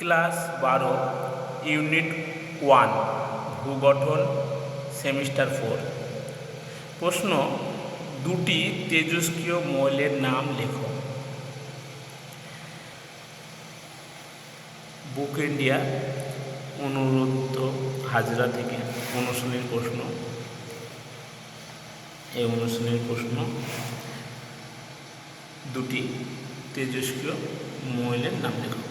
Class বারো, unit one, ভূগঠন, semester four. প্রশ্ন, দুটি তেজস্ক্রিয় মৌলের নাম লেখো। বুক ইন্ডিয়া অনুরোধ হাজরা থেকে অনুশীলনীর প্রশ্ন। এই অনুশীলনীর প্রশ্ন, দুটি তেজস্ক্রিয় মৌলের নাম লেখো।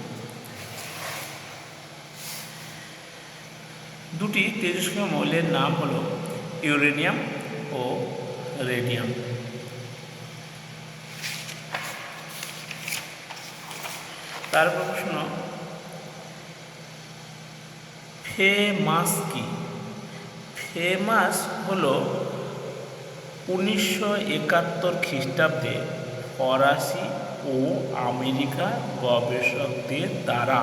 দুটি তেজস্ক্রিয় মৌলের নাম হল ইউরেনিয়াম ও রেডিয়াম। তারপর প্রশ্ন, ফেমাস কি? ফেমাস হল উনিশশো একাত্তর খ্রিস্টাব্দে ফরাসি ও আমেরিকা গবেষকদের দ্বারা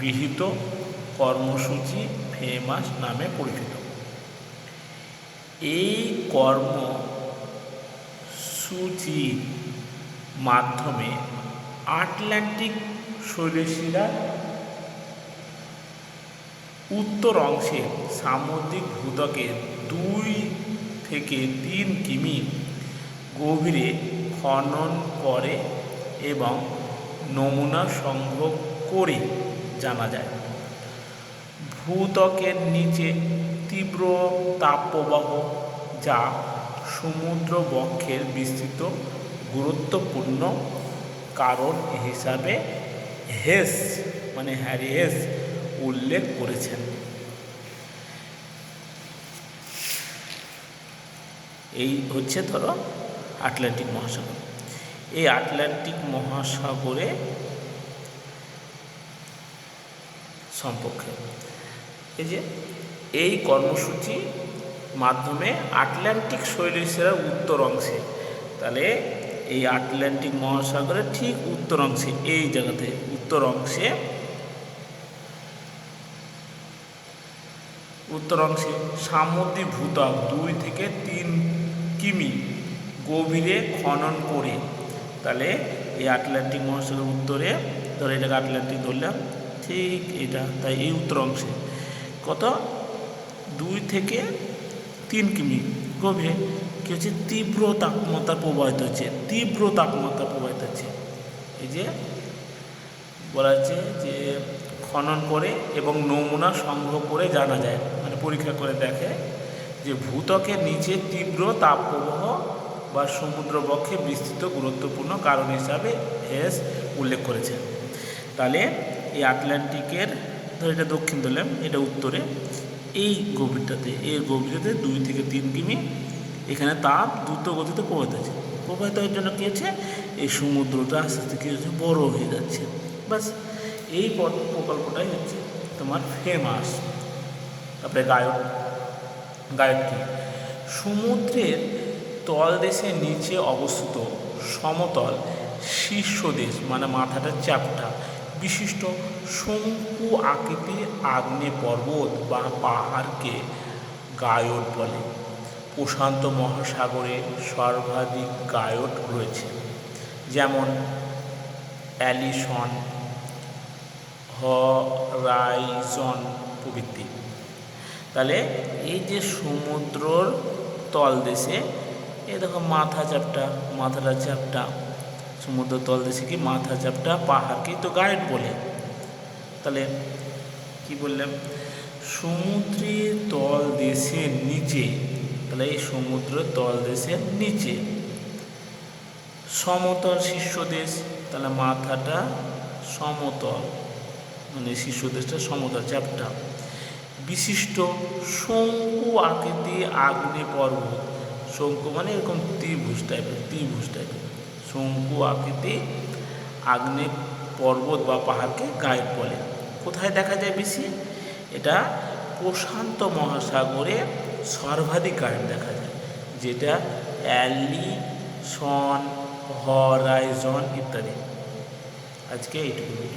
গৃহীত কর্মসূচি ফেমাস নামে পরিচিত। এই কর্মসূচির মাধ্যমে আটলান্টিক শৈলশিরা উত্তর অংশে সামুদ্রিক ভূতকের দুই থেকে তিন কিমি গভীরে খনন করে এবং নমুনা সংগ্রহ করে জানা যায়। ভূত্বকের নিচে তীব্র তাপপ্রবাহ যা সমুদ্র বক্ষের বিস্তৃত গুরুত্বপূর্ণ কারণ হিসাবে হেস মানে হ্যারি হেস, উল্লেখ করেছেন। এই হচ্ছে ধরো আটলান্টিক মহাসাগর। এই আটলান্টিক মহাসাগরে সম্পর্কে এই যে, এই কর্মসূচি মাধ্যমে আটলান্টিক শৈলশিরার উত্তর অংশে, তাহলে এই আটলান্টিক মহাসাগরের ঠিক উত্তর অংশে, এই জায়গাতে উত্তর অংশে উত্তর অংশে সামুদ্রিক ভূত্বক দুই থেকে তিন কিমি গভীরে খনন করে, তাহলে এই আটলান্টিক মহাসাগরের উত্তরে, ধরো এটাকে আটলান্টিক ধরলাম, ঠিক এটা, তাই এই উত্তর অংশে। কত? দুই থেকে তিন কিমি। গভীরে। কী হচ্ছে? তীব্র তাপমাত্রা প্রবাহিত হচ্ছে। তীব্র তাপমাত্রা প্রবাহিত হচ্ছে। এই যে বলা হচ্ছে যে খনন করে এবং নমুনা সংগ্রহ করে জানা যায়। মানে পরীক্ষা করে দেখে যে ভূতকের নিচে তীব্র তাপপ্রবাহ বা সমুদ্র বক্ষে বিস্তৃত গুরুত্বপূর্ণ কারণ হিসাবে হেস উল্লেখ করেছে। তাহলে এই আটলান্টিকের ধর এটা দক্ষিণ ধরলাম এটা উত্তরে। এই গভীরটাতে এই গভীরটাতে দুই থেকে তিন কিমি। এখানে তাপ দ্রুত গতিতে প্রবাহিত হচ্ছে। প্রবাহিত হওয়ার জন্য কী হচ্ছে? এই সমুদ্রটা আস্তে আস্তে কী হচ্ছে? বড় হয়ে যাচ্ছে। বাস এই প্রকল্পটাই হচ্ছে তোমার ফেমাস। তারপরে গায়ক, গায়কটি। সমুদ্রের তলদেশের নিচে অবস্থিত সমতল শীর্ষদেশ মানে মাথাটা চ্যাপটা। বিশিষ্ট শঙ্কু আকৃতির আগ্নেয় পর্বত বা পাহাড়কে গায়ট বলে। প্রশান্ত মহাসাগরে সর্বাধিক গায়ট রয়েছে, যেমন অ্যালিসন, হরাইজন প্রভৃতি। তাহলে এই যে সমুদ্রর তলদেশে এ দেখো মাথা চাপটা মাথাটা চাপটা সমুদ্র তলদেশে কি মাথা চাপটা পাহাড়কেই তো গাইড বলে। তাহলে কি বললাম? সমুদ্রের তল দেশের নিচে, তাহলে এই সমুদ্র তল দেশের নিচে। সমতল শীর্ষদেশ তাহলে মাথাটা সমতল মানে শীর্ষদেশটা সমতল, চাপটা। বিশিষ্ট শঙ্কু আকৃতি আগ্নে পর্বত। শঙ্কু মানে এরকম ত্রিভুজ টাইপের ত্রিভুজ টাইপের শঙ্কু আকৃতি আগ্নেয় পর্বত বা পাহাড়কে গায়েব বলে। কোথায় দেখা যায় বেশি? এটা প্রশান্ত মহাসাগরে সর্বাধিক গায়েব দেখা যায়, যেটা অ্যালি অ্যালিসন, হরাইজন ইত্যাদি। আজকে এইটুকু।